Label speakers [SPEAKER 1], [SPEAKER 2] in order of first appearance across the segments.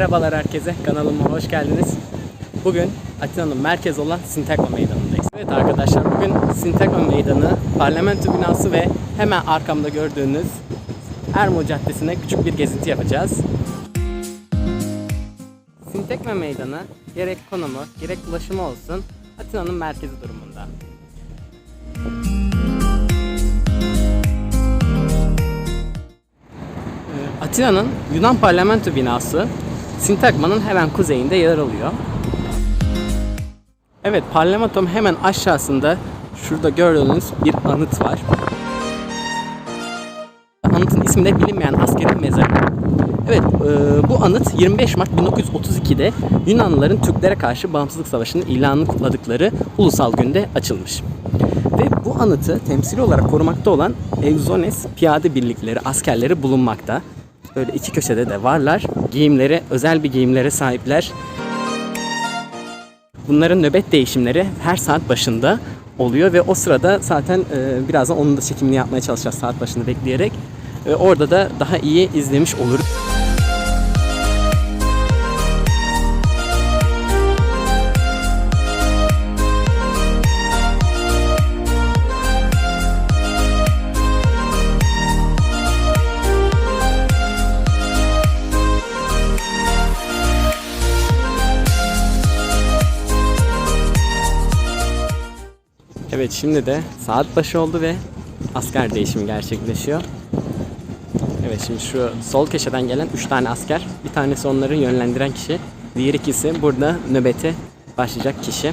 [SPEAKER 1] Merhabalar herkese, kanalıma hoş geldiniz. Bugün Atina'nın merkezi olan Sintakma Meydanı'ndayız. Evet arkadaşlar, bugün Sintakma Meydanı, parlamento binası ve hemen arkamda gördüğünüz Ermo Caddesi'ne küçük bir gezinti yapacağız. Sintakma Meydanı gerek konumu, gerek ulaşımı olsun Atina'nın merkezi durumunda. Ee, Atina'nın Yunan parlamento binası Sintagma'nın hemen kuzeyinde yer alıyor. Evet, parlamentonun hemen aşağısında şurada gördüğünüz bir anıt var. Anıtın ismi de bilinmeyen askerin mezarı. Evet, e, bu anıt 25 Mart 1932'de Yunanlıların Türklere karşı bağımsızlık savaşının ilanını kutladıkları ulusal günde açılmış. Ve bu anıtı temsili olarak korumakta olan Evzones piyade birlikleri, askerleri bulunmakta. Böyle iki köşede de varlar. Giyimleri, özel bir giyimlere sahipler. Bunların nöbet değişimleri her saat başında oluyor ve o sırada zaten e, birazdan onun da çekimini yapmaya çalışacağız saat başında bekleyerek. E, orada da daha iyi izlemiş oluruz. Evet şimdi de saat başı oldu ve asker değişimi gerçekleşiyor. Evet şimdi şu sol köşeden gelen 3 tane asker. Bir tanesi onları yönlendiren kişi. Diğer ikisi burada nöbete başlayacak kişi.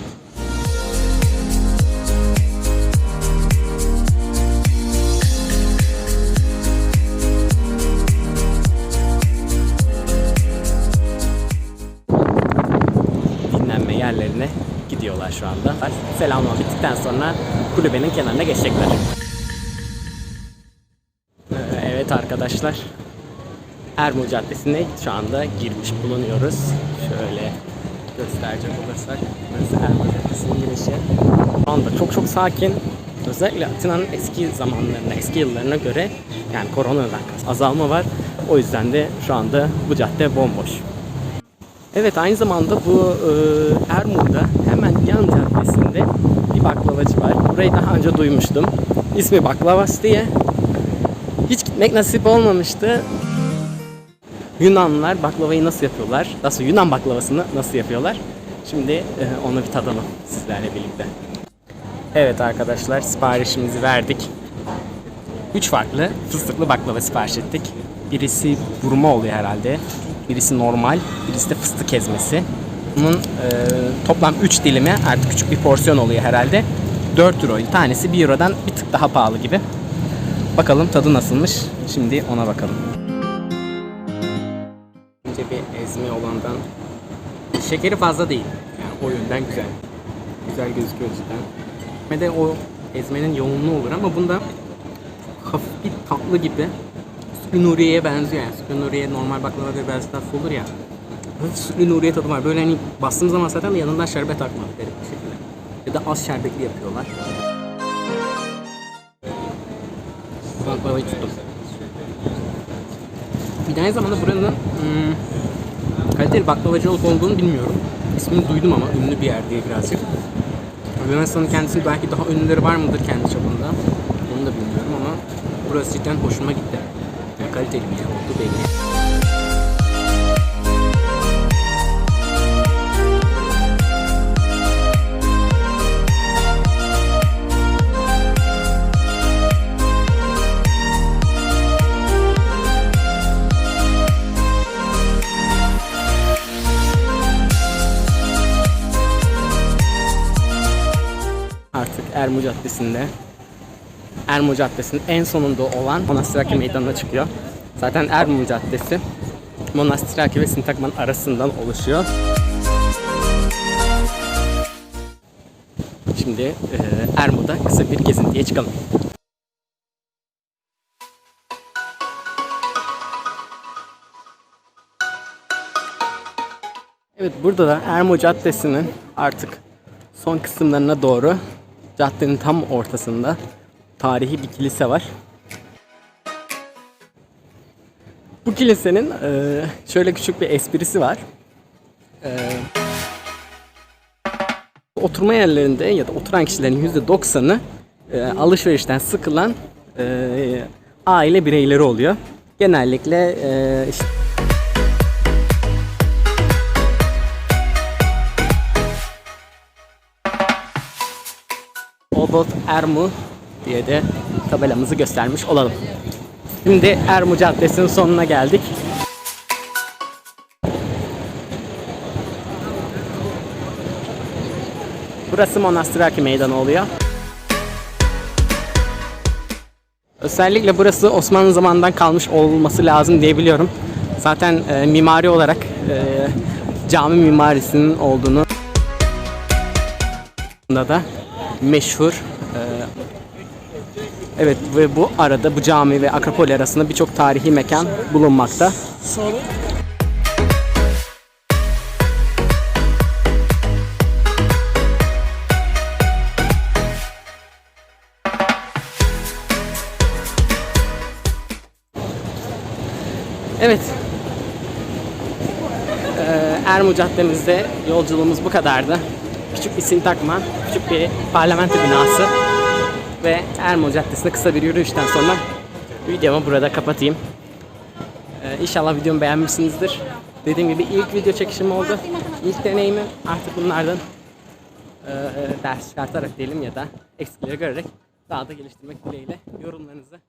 [SPEAKER 1] Yerlerine gidiyorlar şu anda. Selamlama bittikten sonra kulübenin kenarına geçecekler. Ee, Evet arkadaşlar. Ermo Caddesi'ne şu anda girmiş bulunuyoruz. Şöyle gösterecek olursak. Burası Ermo Caddesi'nin girişi. Şu anda çok çok sakin. Özellikle Atina'nın eski zamanlarına, eski yıllarına göre yani koronadan azalma var. O yüzden de şu anda bu cadde bomboş. Evet aynı zamanda bu e, Ermur'da hemen yan caddesinde bir baklavacı var. Burayı daha önce duymuştum. İsmi Baklavas diye. Hiç gitmek nasip olmamıştı. Yunanlılar baklavayı nasıl yapıyorlar? Nasıl Yunan baklavasını nasıl yapıyorlar? Şimdi e, onu bir tadalım sizlerle birlikte. Evet arkadaşlar siparişimizi verdik. Üç farklı fıstıklı baklava sipariş ettik. Birisi burma oluyor herhalde. Birisi normal, birisi de fıstık ezmesi. Bunun e, toplam 3 dilimi artık küçük bir porsiyon oluyor herhalde. 4 euro. Tanesi 1 eurodan bir tık daha pahalı gibi. Bakalım tadı nasılmış. Şimdi ona bakalım. Önce bir ezme olandan şekeri fazla değil. Yani o yönden güzel. Güzel gözüküyor cidden. Ve de o ezmenin yoğunluğu olur ama bunda hafif bir tatlı gibi. Sütlü Nuriye'ye benziyor yani. Sütlü Nuriye normal baklava göre biraz daha olur ya. Hafif sütlü Nuriye tadı var. Böyle hani bastığım zaman zaten yanından şerbet akmaz garip bir şekilde. Ya da az şerbetli yapıyorlar. Baklavayı tuttum. Bir de zamanda buranın hmm, kaliteli baklavacı olup olduğunu bilmiyorum. İsmini duydum ama ünlü bir yer diye birazcık. Yunanistan'ın kendisinin belki daha ünlüleri var mıdır kendi çapında? Onu da bilmiyorum ama burası cidden hoşuma gitti. Yani kaliteli bir yer olduğu belli. Artık Ermo Caddesi'nde Ermo Caddesi'nin en sonunda olan Monastiraki Meydanı'na çıkıyor. Zaten Ermo Caddesi Monastiraki ve Sintakman arasından oluşuyor. Şimdi e, Ermo'da kısa bir gezintiye çıkalım. Evet burada da Ermo Caddesi'nin artık son kısımlarına doğru caddenin tam ortasında tarihi bir kilise var. Bu kilisenin e, şöyle küçük bir esprisi var. E, oturma yerlerinde ya da oturan kişilerin %90'ı e, alışverişten sıkılan e, aile bireyleri oluyor. Genellikle e, işte Obot Ermu diye de tabelamızı göstermiş olalım. Şimdi Ermu Caddesi'nin sonuna geldik. Burası Monastiraki Meydanı oluyor. Özellikle burası Osmanlı zamanından kalmış olması lazım diyebiliyorum. Zaten e, mimari olarak e, cami mimarisinin olduğunu da meşhur. Evet ve bu arada bu cami ve Akropoli arasında birçok tarihi mekan bulunmakta. Evet. Ee, Ermu Caddemizde yolculuğumuz bu kadardı. Küçük bir sintagma, küçük bir parlamento binası ve Ermu Caddesi'nde kısa bir yürüyüşten sonra videomu burada kapatayım. Ee, inşallah videomu beğenmişsinizdir. Dediğim gibi ilk video çekişim oldu. İlk deneyimim artık bunlardan e, ders çıkartarak diyelim ya da eksikleri görerek daha da geliştirmek dileğiyle yorumlarınızı